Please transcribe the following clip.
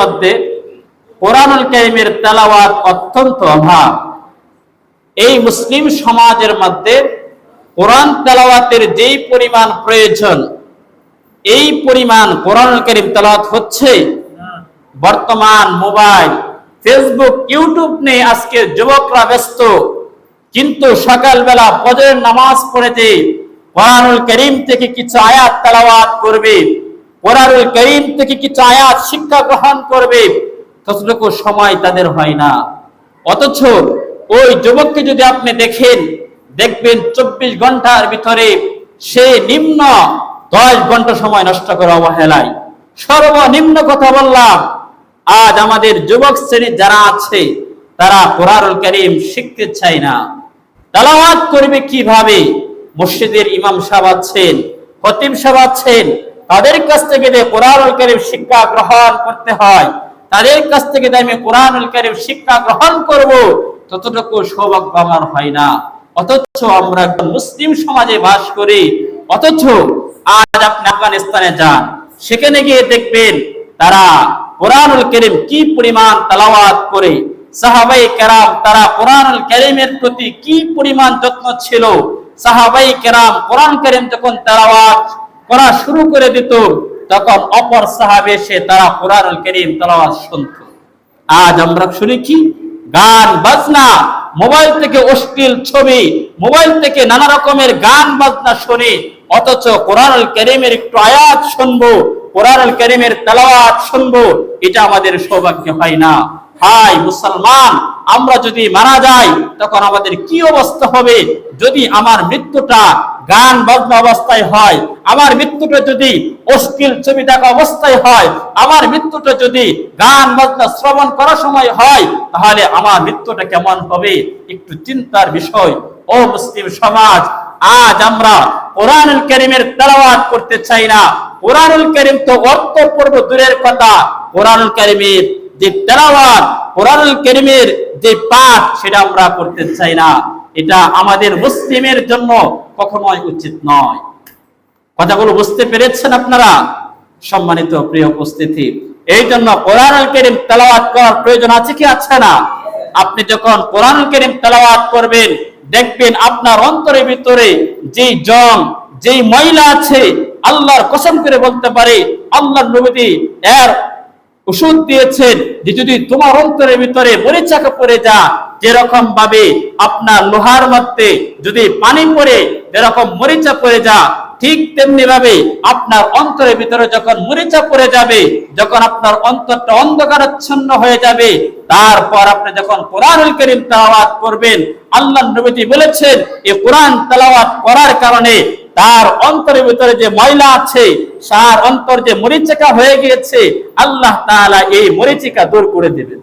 মধ্যে কোরআনুল কারিমের তেলাওয়াত অত্যন্ত অভাব। এই মুসলিম সমাজের মধ্যে কোরআন তেলাওয়াতের যেই পরিমাণ প্রয়োজন, এই পরিমাণ কোরআনুল কারিম তেলাওয়াত হচ্ছে। বর্তমান মোবাইল, ফেসবুক, ইউটিউব নিয়ে আজকে যুবকরা ব্যস্ত। কিন্তু সকালবেলা ফজরের নামাজ পড়েতে কোরআনুল করিম থেকে কিছু আয়াত তেলাওয়াত করবে। কোরআনুল করিম থেকে কিছু আয়াত শিক্ষা গ্রহণ করবে? ততটুকু সময় তাদের হয় না। অথচ ওই যুবককে যদি আপনি দেখেন, দেখবেন চব্বিশ ঘণ্টার ভিতরে সে নিম্ন দশ ঘণ্টা সময় নষ্ট করে অবহেলায়। সর্বনিম্ন কথা বললাম, আজ আমাদের যুবক শ্রেণি যারা আছে, তারা কোরআনুল করিম শিখতে চায় না। তালাওয়াত করবে কীভাবে? মসজিদের ইমাম সাহেব আছেন, খতিব সাহেব আছেন তাদের কাছ থেকে যে কোরআনুল করিম শিক্ষা গ্রহণ করতে হয়, তাদের কাছ থেকে যে আমি কোরআনুল করিম শিক্ষা গ্রহণ করব, ততটুকু সৌভাগ্য আমার হয় না। অথচ আমরা মুসলিম সমাজে বাস করি, অথচ আজ আপনি আফগানিস্তানে যান, সেখানে গিয়ে দেখবেন তারা কোরআনুল করিম কি পরিমাণ তালাওয়াত করে সাহাবাই কেরাম তারা কোরআনুল করিমের প্রতি কি পরিমাণ যত্ন ছিল সাহাবাই কেরাম কোরআন করিম যখন তালাওয়াত করা শুরু করে দিত, তখন অপর সাহাবে এসে তারা কোরআনুল করিম তালাওয়াত শুনত। আজ আমরা শুনি কি? গান, বাজনা, মোবাইল থেকে অশ্লীল ছবি, মোবাইল থেকে নানা রকমের গান, বাজনা শুনি, অথচ কোরআনুল করিমের একটু আয়াত শুনব, কোরআনুল করিমের তেলাওয়াত শুনব, এটা আমাদের সৌভাগ্য হয় না। হাই, মুসলমান, আমরা যদি মারা যাই, তখন আমাদের কি অবস্থা হবে? যদি আমার মৃত্যুটা গান বাজনা অবস্থায় হয়, আমার মৃত্যুটা যদি অশ্লীল ছবি দেখা অবস্থায় হয়, আমার মৃত্যুটা যদি গান বাজনা শ্রবণ করার সময় হয়, তাহলে আমার মৃত্যুটা কেমন হবে? একটু চিন্তার বিষয়। ও মুসলিম সমাজ, আজ আমরা কোরআনুল করিমের তেলাওয়াত করতে চাই না। কোরআনুল করিম তো অর্থপূর্ণ দূরের কথা। কোরআনুল করিমের যে তেলাওয়াত, কোরআনুল করিমের যে পাঠ, সেটা আমরা করতে চাই না। এটা আমাদের মুসলিমের জন্য কখনোই উচিত নয়। কথাগুলো বুঝতে পেরেছেন আপনারা? সম্মানিত প্রিয় উপস্থিতি এই জন্য কোরআনুল করিম তেলাওয়াত করার প্রয়োজন আছে কি আছে না? আপনি যখন কোরআন করিম তেলাওয়াত করবেন, দেখবেন আপনার অন্তরের ভিতরে যেই জং যেই ময়লা আছে, আল্লাহর কসম করে বলতে পারে, আল্লাহর নবী এর ওষুধ দিয়েছেন যে যদি তোমার অন্তরের ভিতরে মরিচাকা পড়ে যা, যেরকম ভাবে আপনার লোহার মধ্যে যদি পানি পড়ে, যেরকম মরিচা পড়ে যা, ঠিক তেমনি ভাবে আপনার অন্তরের ভিতরে যখন মরিচা পড়ে যাবে, যখন আপনার অন্তরটা অন্ধকারাচ্ছন্ন হয়ে যাবে, তারপর আপনি যখন কোরআনুল করিম তেলাওয়াত করবেন আল্লাহ নবীজি বলেছেন, এই কোরআন তেলাওয়াত করার কারণে তার অন্তরের ভিতরে যে ময়লা আছে, তার অন্তর যে মরিচিকা হয়ে গিয়েছে, আল্লাহ তাআলা এই মরিচিকা দূর করে দেবেন।